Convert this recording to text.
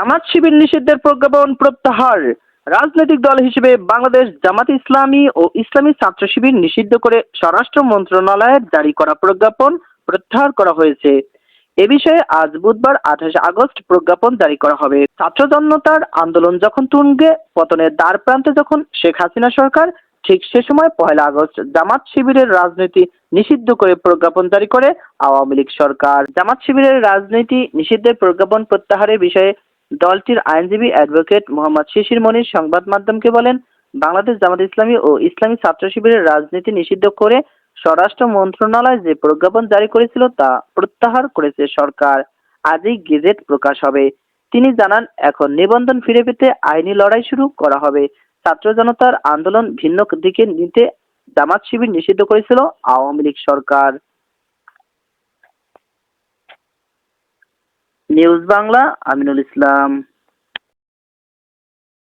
জামাত শিবির নিষিদ্ধের প্রজ্ঞাপন প্রত্যাহার। রাজনৈতিক দল হিসেবে বাংলাদেশ জামাত ইসলামী ও ইসলামী ছাত্র শিবির নিষিদ্ধ করে স্বরাষ্ট্র মন্ত্রণালয়ের জারি করা প্রজ্ঞাপন প্রত্যাহার করা হয়েছে। এ বিষয়ে আজ বুধবার আঠাশে আগস্ট প্রজ্ঞাপন জারি করা হবে। ছাত্র জনতার আন্দোলন যখন তুঙ্গে, পতনের দ্বার প্রান্তে যখন শেখ হাসিনা সরকার, ঠিক সে সময় পয়লা আগস্ট জামাত শিবিরের রাজনীতি নিষিদ্ধ করে প্রজ্ঞাপন জারি করে আওয়ামী লীগ সরকার। জামাত শিবিরের রাজনীতি নিষিদ্ধের প্রজ্ঞাপন প্রত্যাহারের বিষয়ে দলটির আইনজীবী অ্যাডভোকেট মোহাম্মদ শিশির মনির সংবাদ মাধ্যমকে বলেন, বাংলাদেশ জামাত ইসলামী ও ইসলামী ছাত্র শিবিরের রাজনীতি নিষিদ্ধ করে স্বরাষ্ট্র মন্ত্রণালয় যে প্রজ্ঞাপন জারি করেছিল তা প্রত্যাহার করেছে সরকার। আজই গেজেট প্রকাশ হবে। তিনি জানান, এখন নিবন্ধন ফিরে পেতে আইনি লড়াই শুরু করা হবে। ছাত্র জনতার আন্দোলন ভিন্ন দিকে নিতে জামাত শিবির নিষিদ্ধ করেছিল আওয়ামী লীগ সরকার। নিউজ বাংলা আমিনুল ইসলাম।